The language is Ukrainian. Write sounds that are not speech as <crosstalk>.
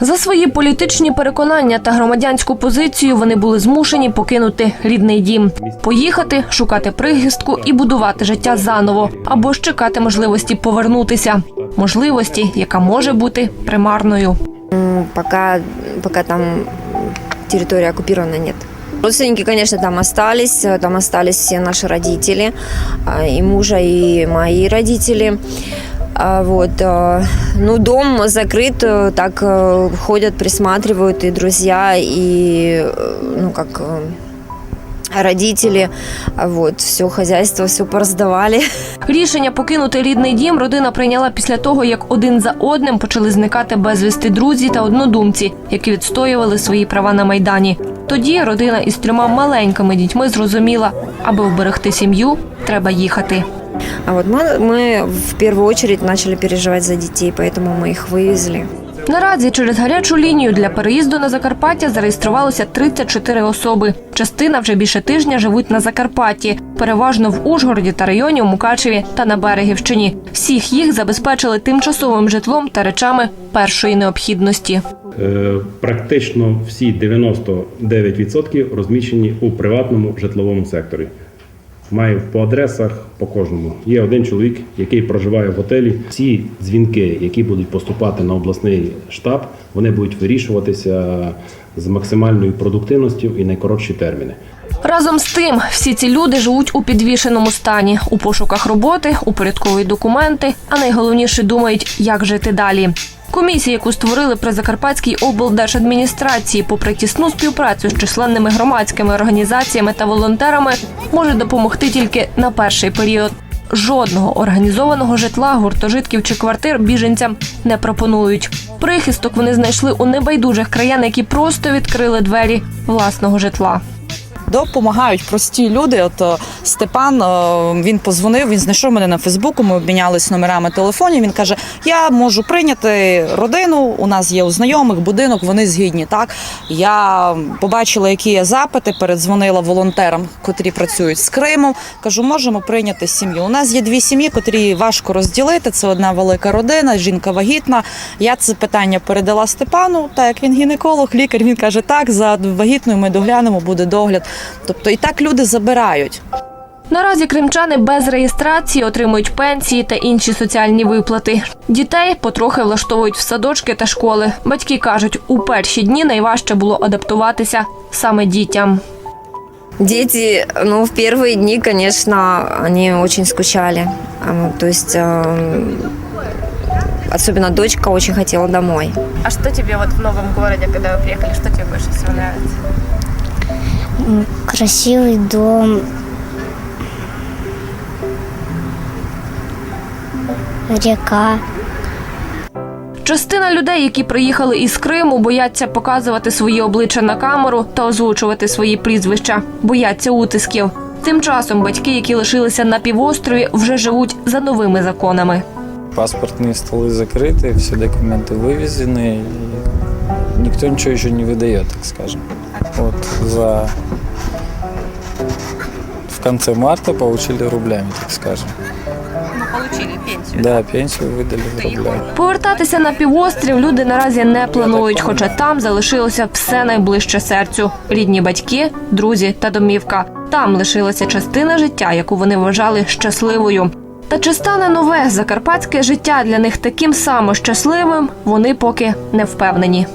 За свої політичні переконання та громадянську позицію вони були змушені покинути рідний дім, поїхати, шукати прихистку і будувати життя заново, або ж чекати можливості повернутися, можливості, яка може бути примарною. М, Пока, пока там территория оккупирована, нет. Родственники, конечно, там остались. э, Там остались все наши родители, и мужа, и мои родители. А, Вот. э, Ну, дом закрыт, э, так э, ходят, присматривают и друзья, и, э, ну, как э, родители. А Вот. Все хозяйство, все пораздавали. <laughs> Рішення покинути рідний дім родина прийняла після того, як один за одним почали зникати безвісти друзі та однодумці, які відстоювали свої права на майдані. Тоді родина із трьома маленькими дітьми зрозуміла, аби вберегти сім'ю, треба їхати. А вот мы, мы в первую очередь начали переживать за детей, поэтому мы их вывезли. Наразі через гарячу лінію для переїзду на Закарпаття зареєструвалося 34 особи. Частина вже більше тижня живуть на Закарпатті, переважно в Ужгороді та районі у Мукачеві та на Берегівщині. Всіх їх забезпечили тимчасовим житлом та речами першої необхідності. Е, Практично всі 99% розміщені у приватному житловому секторі. Маю по адресах по кожному. Є один чоловік, який проживає в готелі. Всі дзвінки, які будуть поступати на обласний штаб, вони будуть вирішуватися з максимальною продуктивністю і найкоротші терміни. Разом з тим, всі ці люди живуть у підвішеному стані, у пошуках роботи, упорядковують документи, а найголовніше думають, як жити далі. Комісія, яку створили при Закарпатській облдержадміністрації, попри тісну співпрацю з численними громадськими організаціями та волонтерами, може допомогти тільки на перший період. Жодного організованого житла, гуртожитків чи квартир біженцям не пропонують. Прихисток вони знайшли у небайдужих краян, які просто відкрили двері власного житла. Допомагають прості люди. От е, Степан е, він позвонив, він знайшов мене на Фейсбуку. Ми обмінялись номерами телефонів. Він каже: Я можу прийняти родину. У нас є у знайомих будинок, вони згідні. Так я побачила, які є запити. Передзвонила волонтерам, котрі працюють з Кримом. Кажу, можемо прийняти сім'ю. У нас є дві сім'ї, котрі важко розділити. Це одна велика родина, жінка вагітна. Я це питання передала Степану. Так як він гінеколог, лікар. Він каже: так, за вагітною ми доглянемо, буде догляд. Тобто і так люди забирають. Наразі кримчани без реєстрації отримують пенсії та інші соціальні виплати. Дітей потрохи влаштовують в садочки та школи. Батьки кажуть, у перші дні найважче було адаптуватися саме дітям. Дети, ну, в первые дни, конечно, они очень скучали. А, ну, То есть, эм, особенно дочка очень хотела домой. А что тебе вот в новом городе, когда вы приехали, что тебе больше всего нравится? красивый дом, река. Частина людей, які приїхали із Криму, бояться показувати свої обличчя на камеру та озвучувати свої прізвища, бояться утисків. Тим часом батьки, які лишилися на півострові, вже живуть за новими законами. Паспортные столы закрыты, все документы вывезены, и никто ничего еще не выдает, так скажем. Вот за в конце марта получили рублями, так скажем. Ну, получили пенсию. Да, пенсию выдали в рублях. Повертатися на півострів люди наразі не планують, хоча там залишилося все найближче серцю: рідні батьки, друзі та домівка. Там лишилася частина життя, яку вони вважали щасливою. Та чи стане нове закарпатське життя для них таким само щасливим? Вони поки не впевнені.